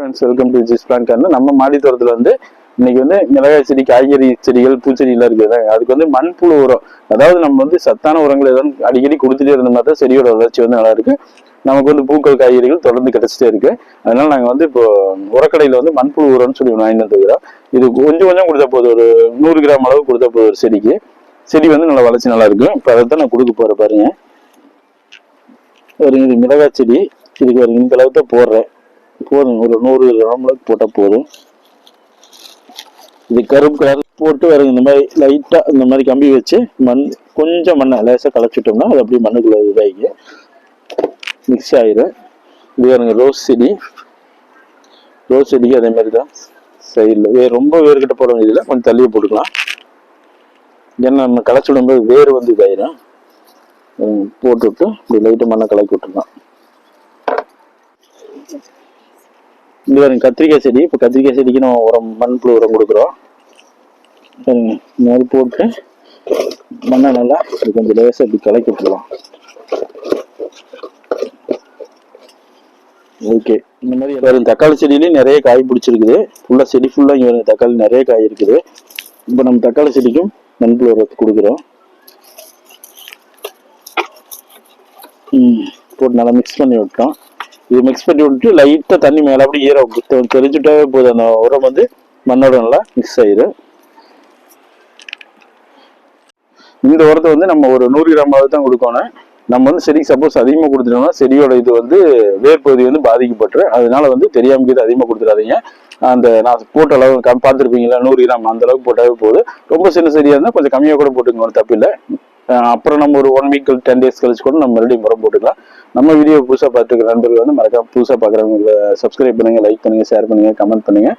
Friends welcome to this plant corner நம்ம மாடித்தோரத்தில் வந்து இன்னைக்கு வந்து மிளகாய் செடி காய்கறி செடிகள் பூச்செடிலாம் இருக்குது. அதுக்கு வந்து மண்புழு உரம். அதாவது நம்ம வந்து சத்தான உரங்கள் எதாவது அடிக்கடி கொடுத்துட்டே இருந்தோம்னா தான் செடியோட வளர்ச்சி வந்து நல்லா இருக்கு. நமக்கு வந்து பூக்கள் காய்கறிகள் தொடர்ந்து கிடைச்சிட்டே இருக்கு. அதனால நாங்கள் வந்து இப்போ உரக்கடையில் வந்து மண்புழு உரம்னு சொல்லி வாங்கிட்டு வந்துக்கிறோம் இது கொஞ்சம் கொஞ்சம் கொடுத்தா போதும். ஒரு நூறு கிராம் அளவு கொடுத்தா போதும் ஒரு செடிக்கு. செடி வந்து நல்லா வளர்ச்சி நல்லா இருக்கும் இப்போ அதை தான் நான் கொடுக்க போகிறேன் பாருங்க. ஒரு இது மிளகாய் செடி. இதுக்கு ஒரு இந்த அளவுக்கு தான் போடுறேன். போதும். ஒரு நூறு கிராம் அளவுக்கு போட்டால் போதும். இது கருப்பு கலர் போட்டு வேறு இந்த மாதிரி லைட்டாக இந்த மாதிரி கம்பி வச்சு மண் கொஞ்சம் மண்ணை லேசாக களைச்சிட்டோம்னா அது அப்படியே மண்ணுக்குள்ளே இதாகி மிக்ஸ் ஆயிரும். இது வேறுங்க ரோஸ் செடி. ரோஸ் செடிக்கு அதே மாதிரி தான் சைடில் வேறு ரொம்ப வேர்கிட்ட போட வேண்டியதில்லை. கொஞ்சம் தள்ளியே போட்டுக்கலாம். ஏன்னா நம்ம களைச்சி விடும்போது வேர் வந்து இதாயிடும் போட்டுவிட்டு இப்படி லைட்டாக மண்ணை கலக்கி விட்டுருலாம் இது பாருங்க கத்திரிக்காய் செடி. இப்போ கத்திரிக்காய் செடிக்கு நம்ம உரம் மண்புழு உரம் கொடுக்குறோம். பாருங்க மாதிரி போட்டு மண்ணை நல்லா இப்படி கொஞ்சம் லேசாக இப்படி கலக்கி விட்டுருலாம் ஓகே. இந்த மாதிரி பாருங்க தக்காளி செடியிலையும் நிறைய காய் பிடிச்சிருக்குது. ஃபுல்லாக செடி ஃபுல்லாக இங்கே தக்காளி நிறைய காய் இருக்குது. இப்போ நம்ம தக்காளி செடிக்கும் மண்புழு உரத்தை கொடுக்குறோம். போட்டு நல்லா மிக்ஸ் பண்ணி விட்டோம். இது மிக்ஸ் பண்ணி விட்டுட்டு லைட்டாக தண்ணி மேலே அப்படி ஈரம் தெரிஞ்சுட்டாவே போதும் அந்த உரம் வந்து மண்ணோட நல்லா மிக்ஸ் ஆயிரும். இந்த உரத்தை வந்து நம்ம ஒரு நூறு கிராம் அளவு தான் கொடுக்கணும். நம்ம வந்து செடிக்கு சப்போஸ் அதிகமாக கொடுத்துட்டோம்னா செடியோட இது வந்து வேர் பகுதி வந்து பாதிக்கப்பட்டு அதனால வந்து தெரியாம கீது அதிகமாக கொடுத்துடாதீங்க. அந்த நான் போட்ட அளவு கம் பார்த்துருப்பீங்களா நூறு கிராம் அந்த அளவுக்கு போட்டாவே போதும். ரொம்ப சின்ன செடியாக இருந்தால் கொஞ்சம் கம்மியாக கூட போட்டுக்கணும் தப்பில்லை. தப்பு இல்லை அப்புறம் நம்ம ஒரு ஒன் வீக் டென் டேஸ் கழிச்சு கூட நம்ம மறுபடியும் உரம் போட்டுக்கலாம். நம்ம வீடியோ புதுசாக பார்த்துருக்க நண்பர்கள் வந்து மறக்காம புதுசாக பார்க்குறவங்க சப்ஸ்கிரைப் பண்ணுங்கள் லைக் பண்ணுங்க ஷேர் பண்ணுங்க கமெண்ட் பண்ணுங்க.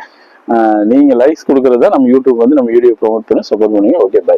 நீங்கள் நீங்க லைக்ஸ் கொடுக்கறது நம்ம யூடியூப் வந்து நம்ம வீடியோ ப்ரோமோட் பண்ணி சப்போர்ட் பண்ணுங்க ஓகே பை